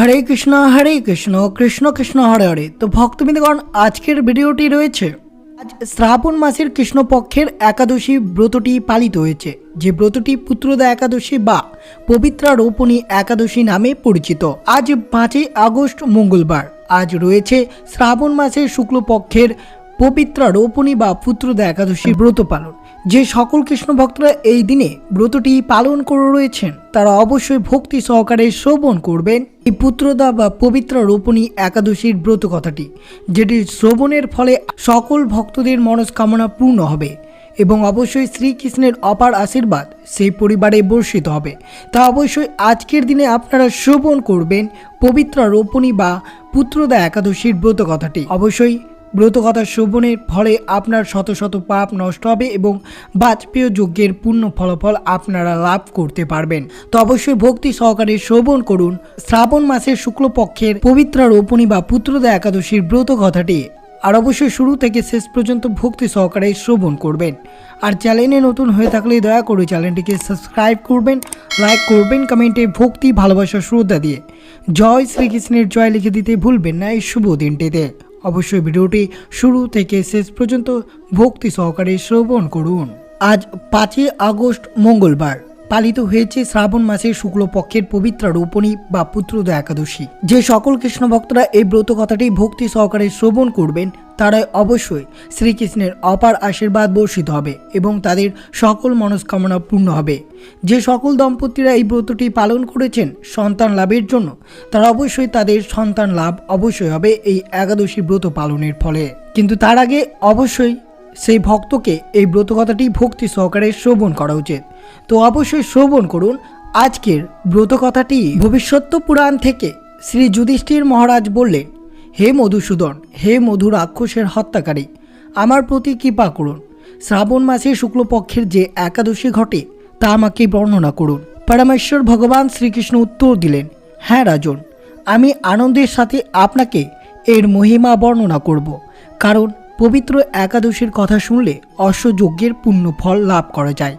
হরে কৃষ্ণ হরে কৃষ্ণ কৃষ্ণ কৃষ্ণ, হরে হরে। তো ভক্তবৃন্দগণ, আজকের ভিডিওটি রয়েছে। আজ শ্রাবণ মাসের কৃষ্ণপক্ষের একাদশী ব্রতটি পালিত হয়েছে। যে ব্রতটি পুত্রদা একাদশী বা পবিত্রা রোপণী একাদশী নামে পরিচিত। আজ পাঁচই আগস্ট মঙ্গলবার। আজ রয়েছে শ্রাবণ মাসের শুক্লপক্ষের পবিত্রা রোপণী বা পুত্রদা একাদশী ব্রত পালন। যে সকল কৃষ্ণ ভক্তরা এই দিনে ব্রতটি পালন করে রয়েছেন, তারা অবশ্যই ভক্তি সহকারে শ্রবণ করবেন। এই পুত্রদা বা পবিত্র রোপণী একাদশীর ব্রত কথাটি, যেটি শ্রবণের ফলে সকল ভক্তদের মনস্কামনা পূর্ণ হবে এবং অবশ্যই শ্রীকৃষ্ণের অপার আশীর্বাদ সেই পরিবারে বর্ষিত হবে। তা অবশ্যই আজকের দিনে আপনারা শ্রবণ করবেন পবিত্র রোপণী বা পুত্রদা একাদশীর ব্রত কথাটি। অবশ্যই ব্রতকথা শ্রবণের ফলে আপনার শত শত পাপ নষ্ট হবে এবং বাজপেয় যজ্ঞের পূর্ণ ফলাফল আপনারা লাভ করতে পারবেন। তো অবশ্যই ভক্তি সহকারে শ্রবণ করুন। শ্রাবণ মাসের শুক্লপক্ষের পবিত্র রোপণী বা পুত্রদা একাদশীর ব্রত কথাটি আর অবশ্যই শুরু থেকে শেষ পর্যন্ত ভক্তি সহকারে শ্রবণ করবেন। আর চ্যানেলে নতুন হয়ে থাকলে দয়া করে চ্যানেলটিকে সাবস্ক্রাইব করবেন, লাইক করবেন, কমেন্টে ভক্তি, ভালোবাসা, শ্রদ্ধা দিয়ে। জয় শ্রীকৃষ্ণের জয় লিখে দিতে ভুলবেন না এই শুভ দিনটিতে। অবশ্যই ভিডিওটি শুরু থেকে শেষ পর্যন্ত ভক্তি সহকারে শ্রবণ করুন। আজ পাঁচই আগস্ট মঙ্গলবার, পালিত হয়েছে শ্রাবণ মাসের শুক্লপক্ষের পবিত্র রোপণী বা পুত্রদা একাদশী। যে সকল কৃষ্ণ ভক্তরা এই ব্রত কথাটি ভক্তি সহকারে শ্রবণ করবেন তারাই অবশ্যই শ্রীকৃষ্ণের অপার আশীর্বাদ বর্ষিত হবে এবং তাদের সকল মনস্কামনা পূর্ণ হবে। যে সকল দম্পতিরা এই ব্রতটি পালন করেছেন সন্তান লাভের জন্য, তারা অবশ্যই তাদের সন্তান লাভ অবশ্যই হবে এই একাদশী ব্রত পালনের ফলে। কিন্তু তার আগে অবশ্যই সেই ভক্তকে এই ব্রত কথাটি ভক্তি সহকারে শ্রবণ করা উচিত। তো অবশ্যই শ্রবণ করুন আজকের ব্রত কথাটি ভবিষ্যৎ পুরাণ থেকে শ্রী যুধিষ্ঠির মহারাজ বললেন হে মধুসূদন, হে মধু রাক্ষসের হত্যাকারী, আমার প্রতি কৃপা করুন। শ্রাবণ মাসে শুক্লপক্ষের যে একাদশী ঘটে, তা আমাকে বর্ণনা করুন। পরমেশ্বর ভগবান শ্রীকৃষ্ণ উত্তর দিলেন হ্যাঁ রাজন, আমি আনন্দের সাথে আপনাকে এর মহিমা বর্ণনা করব। কারণ পবিত্র একাদশীর কথা শুনলে অশ্বযজ্ঞের পুণ্য ফল লাভ করা যায়।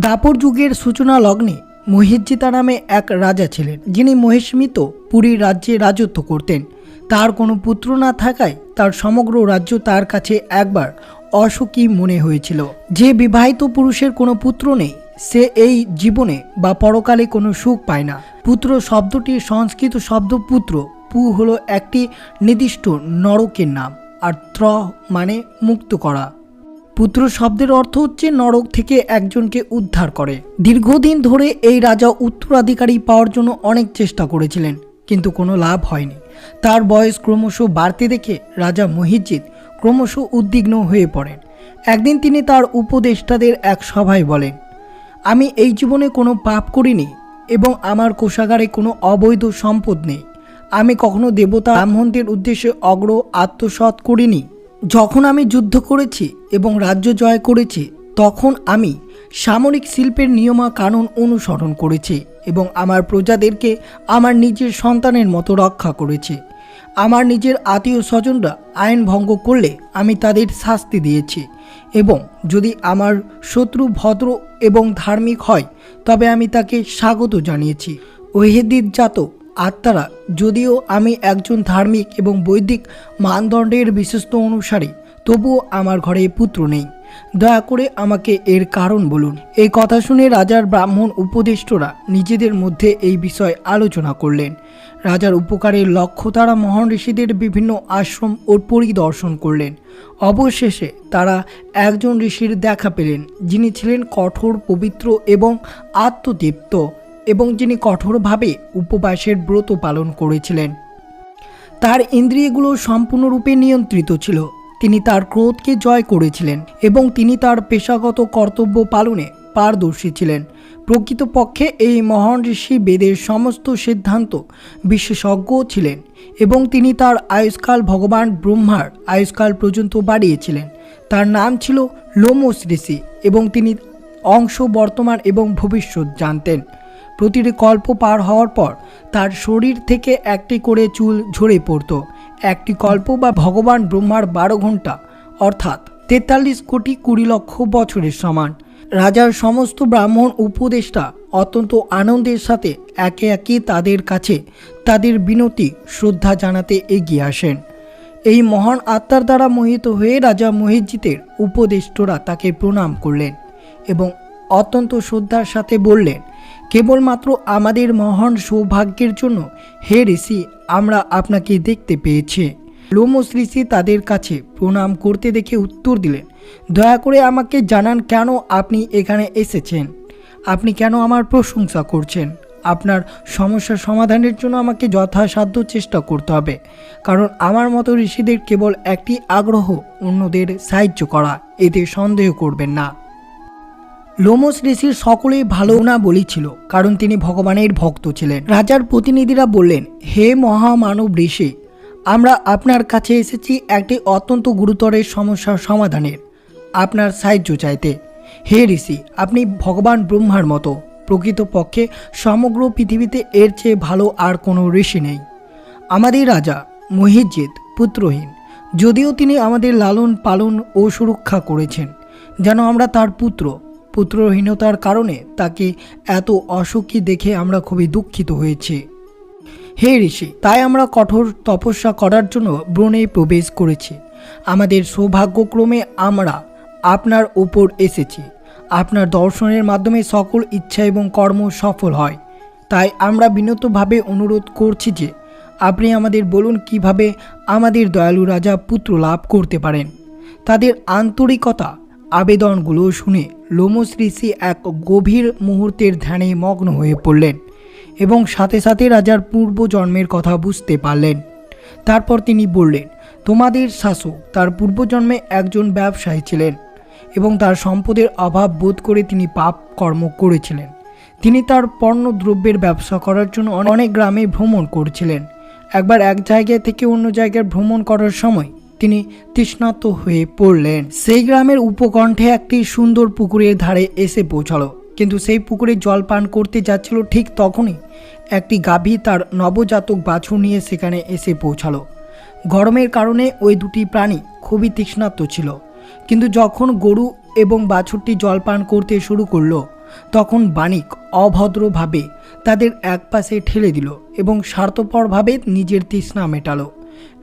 দাপর যুগের সূচনা লগ্নে মহিজ্জিতা নামে এক রাজা ছিলেন, যিনি মহেশমিত পুরীর রাজ্যে রাজত্ব করতেন। তার কোনো পুত্র না থাকায় তার সমগ্র রাজ্য তার কাছে একবার অসুখী মনে হয়েছিল। যে বিবাহিত পুরুষের কোনো পুত্র নেই, সে এই জীবনে বা পরকালে কোনো সুখ পায় না। পুত্র শব্দটি সংস্কৃত শব্দ পুত্র, পু হলো একটি নির্দিষ্ট নরকের নাম, আর ত্র মানে মুক্ত করা। পুত্র শব্দের অর্থ হচ্ছে নরক থেকে একজনকে উদ্ধার করে। দীর্ঘদিন ধরে এই রাজা উত্তরাধিকারী পাওয়ার জন্য অনেক চেষ্টা করেছিলেন, কিন্তু কোনো লাভ হয়নি। তার বয়স ক্রমশ বাড়তে দেখে রাজা মহিজিৎ ক্রমশ উদ্বিগ্ন হয়ে পড়েন। একদিন তিনি তার উপদেষ্টাদের এক সভায় বলেন, আমি এই জীবনে কোনো পাপ করিনি এবং আমার কোষাগারে কোনো অবৈধ সম্পদ নেই। আমি কখনো দেবতা ব্রাহ্মণদের উদ্দেশ্যে অগ্র আত্মসৎ করিনি। যখন আমি যুদ্ধ করেছি এবং রাজ্য জয় করেছি, তখন আমি সামরিক শিল্পের নিয়মা কানুন অনুসরণ করেছে এবং আমার প্রজাদেরকে আমার নিজের সন্তানের মতো রক্ষা করেছে। আমার নিজের আত্মীয় স্বজনরা আইন ভঙ্গ করলে আমি তাদের শাস্তি দিয়েছি এবং যদি আমার শত্রু ভদ্র এবং ধার্মিক হয়, তবে আমি তাকে স্বাগত জানিয়েছি। ওহেদিদ জাত আত্মারা, যদিও আমি একজন ধার্মিক এবং বৈদিক মানদণ্ডের বিশ্বস্ত অনুসারী, তবুও আমার ঘরে পুত্র নেই। দয়া করে আমাকে এর কারণ বলুন। এই কথা শুনে রাজার ব্রাহ্মণ উপদেষ্টরা নিজেদের মধ্যে এই বিষয় আলোচনা করলেন। রাজার উপকারের লক্ষ্য তারা মহান ঋষিদের বিভিন্ন আশ্রম ও পরিদর্শন করলেন। অবশেষে তারা একজন ঋষির দেখা পেলেন, যিনি ছিলেন কঠোর, পবিত্র এবং আত্মতৃপ্ত এবং যিনি কঠোরভাবে উপবাসের ব্রত পালন করেছিলেন। তার ইন্দ্রিয়গুলো সম্পূর্ণরূপে নিয়ন্ত্রিত ছিল। তিনি তার ক্রোধকে জয় করেছিলেন এবং তিনি তার পেশাগত কর্তব্য পালনে পারদর্শী ছিলেন। প্রকৃতপক্ষে এই মহান ঋষি বেদের সমস্ত সিদ্ধান্ত বিশেষজ্ঞ ছিলেন এবং তিনি তার আয়ুষ্কাল ভগবান ব্রহ্মার আয়ুষ্কাল পর্যন্ত বাড়িয়েছিলেন। তার নাম ছিল লোমস ঋষি এবং তিনি অংশ বর্তমান এবং ভবিষ্যৎ জানতেন। প্রতিটি কল্প পার হওয়ার পর তার শরীর থেকে একটি করে চুল ঝরে পড়ত। একটি কল্প বা ভগবান ব্রহ্মার বারো ঘণ্টা অর্থাৎ তেতাল্লিশ কোটি কুড়ি লক্ষ বছরের সমান। রাজার সমস্ত ব্রাহ্মণ উপদেষ্টা অত্যন্ত আনন্দের সাথে একে একে তাদের কাছে তাদের বিনতি, শ্রদ্ধা জানাতে এগিয়ে আসেন। এই মহান আত্মার দ্বারা মোহিত হয়ে রাজা মহিজিতের উপদেষ্টরা তাকে প্রণাম করলেন এবং অত্যন্ত শ্রদ্ধার সাথে বললেন, কেবলমাত্র আমাদের মহান সৌভাগ্যের জন্য হে ঋষি আমরা আপনাকে দেখতে পেয়েছি। লোমস ঋষি তাদের কাছে প্রণাম করতে দেখে উত্তর দিলেন, দয়া করে আমাকে জানান কেন আপনি এখানে এসেছেন? আপনি কেন আমার প্রশংসা করছেন? আপনার সমস্যার সমাধানের জন্য আমাকে যথাসাধ্য চেষ্টা করতে হবে, কারণ আমার মতো ঋষিদের কেবল একটি আগ্রহ অন্যদের সাহায্য করা, এতে সন্দেহ করবেন না। লোমস ঋষির সকলেই ভালো না বলেছিল কারণ তিনি ভগবানের ভক্ত ছিলেন। রাজার প্রতিনিধিরা বললেন, হে মহামানব ঋষি, আমরা আপনার কাছে এসেছি একটি অত্যন্ত গুরুতরের সমস্যার সমাধানের। আপনার সাহায্য চাইতে। হে ঋষি, আপনি ভগবান ব্রহ্মার মতো। প্রকৃতপক্ষে সমগ্র পৃথিবীতে এর চেয়ে ভালো আর কোনো ঋষি নেই। আমাদের রাজা মহিজিৎ পুত্রহীন, যদিও তিনি আমাদের লালন পালন ও সুরক্ষা করেছেন, যেন আমরা তার পুত্র পুত্রহীনতার কারণে তাকে এত অসুখী দেখে আমরা খুবই দুঃখিত হয়েছি। হে ঋষি, তাই আমরা কঠোর তপস্যা করার জন্য ব্রণে প্রবেশ করেছি। আমাদের সৌভাগ্যক্রমে আমরা আপনার উপর এসেছি। আপনার দর্শনের মাধ্যমে সকল ইচ্ছা এবং কর্ম সফল হয়। তাই আমরা বিনতভাবে অনুরোধ করছি যে, আপনি আমাদের বলুন কীভাবে আমাদের দয়ালু রাজা পুত্র লাভ করতে পারেন। তাদের আন্তরিকতা আবেদনগুলো শুনে লোমস ঋষি এক গভীর মুহূর্তের ধ্যানে মগ্ন হয়ে পড়লেন এবং সাথে সাথে রাজার পূর্ব জন্মের কথা বুঝতে পারলেন। তারপর তিনি বললেন, তোমাদের শাসক তার পূর্বজন্মে একজন ব্যবসায়ী ছিলেন এবং তার সম্পদের অভাব বোধ করে তিনি পাপ কর্ম করেছিলেন। তিনি তার পণ্য দ্রব্যের ব্যবসা করার জন্য অনেক গ্রামে ভ্রমণ করছিলেন। একবার এক জায়গা থেকে অন্য জায়গায় ভ্রমণ করার সময় তিনি তৃষ্ণার্ত হয়ে পড়লেন। সেই গ্রামের উপকণ্ঠে একটি সুন্দর পুকুরের ধারে এসে পৌঁছালো। কিন্তু সেই পুকুরে জল পান করতে যাচ্ছিল ঠিক তখনই একটি গাভী তার নবজাতক বাছুর নিয়ে সেখানে এসে পৌঁছালো। গরমের কারণে ওই দুটি প্রাণী খুবই তৃষ্ণার্ত ছিল। কিন্তু যখন গরু এবং বাছুরটি জল পান করতে শুরু করল, তখন বাণিক অভদ্রভাবে তাদের একপাশে ঠেলে দিল এবং স্বার্থপরভাবে নিজের তৃষ্ণা মেটালো।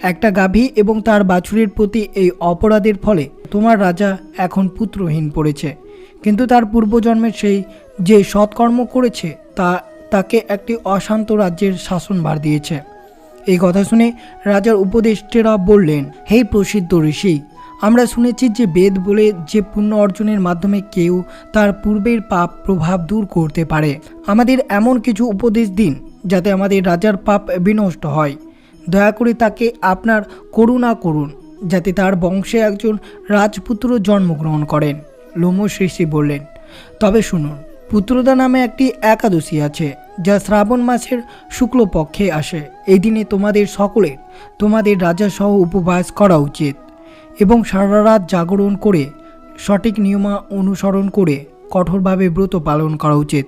একটা গাভী এবং তার বাছুরের প্রতি এই অপরাধের ফলে তোমার রাজা এখন পুত্রহীন পড়েছে। কিন্তু তার পূর্বজন্মের সেই যে সৎকর্ম করেছে, তা, তাকে একটি অশান্ত রাজ্যের শাসনভার দিয়েছে। এই কথা শুনে রাজার উপদেষ্টেরা বললেন, হে প্রসিদ্ধ ঋষি, আমরা শুনেছি যে বেদ বলে যে পুণ্য অর্জনের মাধ্যমে কেউ তার পূর্বের পাপ প্রভাব দূর করতে পারে। আমাদের এমন কিছু উপদেশ দিন, যাতে আমাদের রাজার পাপ বিনষ্ট হয়। দয়া করে তাকে আপনার করুণা করুন, যাতে তার বংশে একজন রাজপুত্র জন্মগ্রহণ করেন লোমস ঋষি বললেন। তবে শুনুন, পুত্রদা নামে একটি একাদশী আছে, যা শ্রাবণ মাসের শুক্লপক্ষে আসে। এই দিনে তোমাদের সকলের, তোমাদের রাজাসহ উপবাস করা উচিত এবং সারা রাত জাগরণ করে, সঠিক নিয়মা অনুসরণ করে, কঠোরভাবে ব্রত পালন করা উচিত।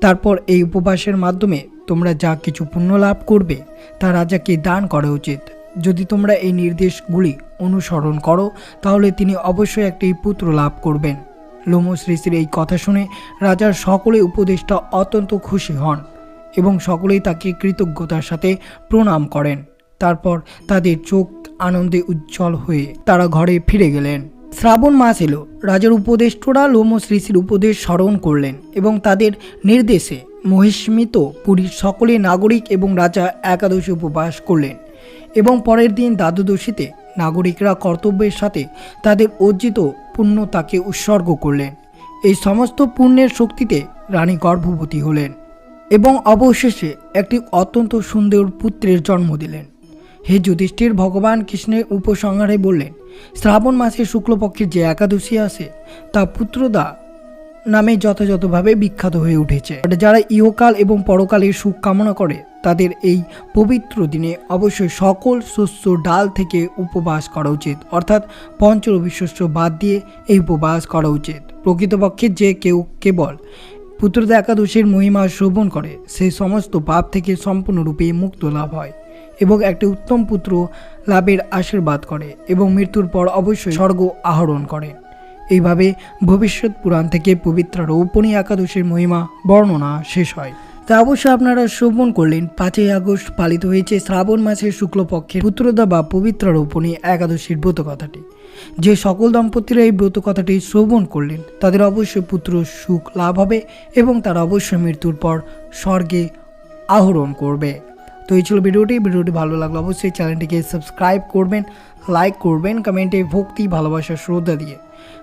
তারপর এই উপবাসের মাধ্যমে তোমরা যা কিছু পুণ্য লাভ করবে, তা রাজাকে দান করা উচিত। যদি তোমরা এই নির্দেশগুলি অনুসরণ করো, তাহলে তিনি অবশ্যই একটি পুত্র লাভ করবেন। ঋষির এই কথা শুনে রাজার সকলে উপদেষ্টা অত্যন্ত খুশি হন এবং সকলেই তাকে কৃতজ্ঞতার সাথে প্রণাম করেন। তারপর তাদের চোখ আনন্দে উজ্জ্বল হয়ে তারা ঘরে ফিরে গেলেন। শ্রাবণ মাস এলো। রাজার উপদেষ্টরা ঋষির উপদেশ স্মরণ করলেন এবং তাদের নির্দেশে মহিষ্মিত পুরীর সকলে নাগরিক এবং রাজা একাদশী উপবাস করলেন এবং পরের দিন দ্বাদশীতে নাগরিকরা কর্তব্যের সাথে তাদের অর্জিত পুণ্য তাকে উৎসর্গ করলেন। এই সমস্ত পুণ্যের শক্তিতে রানী গর্ভবতী হলেন এবং অবশেষে একটি অত্যন্ত সুন্দর পুত্রের জন্ম দিলেন। হে যুধিষ্ঠির, ভগবান কৃষ্ণের উপসংহারে বললেন, শ্রাবণ মাসের শুক্লপক্ষের যে একাদশী আসে তা পুত্রদা নামে যথাযথভাবে বিখ্যাত হয়ে উঠেছে। যারা ইহকাল এবং পরকালের সুখ কামনা করে, তাদের এই পবিত্র দিনে অবশ্যই সকল শস্য ডাল থেকে উপবাস করা উচিত। অর্থাৎ পঞ্চরবি শস্য বাদ দিয়ে এই উপবাস করা উচিত। প্রকৃতপক্ষে যে কেউ কেবল পুত্রদা একাদশীর মহিমা শ্রবণ করে সেই সমস্ত পাপ থেকে সম্পূর্ণরূপে মুক্ত লাভ হয় এবং একটি উত্তম পুত্র লাভের আশীর্বাদ করে এবং মৃত্যুর পর অবশ্যই স্বর্গ আহরণ করে। এইভাবে ভবিষ্যৎ পুরাণ থেকে পবিত্র রৌপণী একাদশীর মহিমা বর্ণনা শেষ হয়। তা অবশ্য আপনারা শ্রবণ করলেন, পাঁচই আগস্ট পালিত হয়েছে শ্রাবণ মাসের শুক্লপক্ষের পুত্রদা বা পবিত্র রৌপণী একাদশীর ব্রত কথাটি যে সকল দম্পতিরা এই ব্রত কথাটি শ্রবণ করলেন, তাদের অবশ্যই পুত্র সুখ লাভ হবে এবং তারা অবশ্যই মৃত্যুর পর স্বর্গে আহরণ করবে। তো এই ছিল ভিডিওটি। ভিডিওটি ভালো লাগল অবশ্যই চ্যানেলটিকে সাবস্ক্রাইব করবেন, লাইক করবেন, কমেন্টে ভক্তি, ভালোবাসা, শ্রদ্ধা দিয়ে।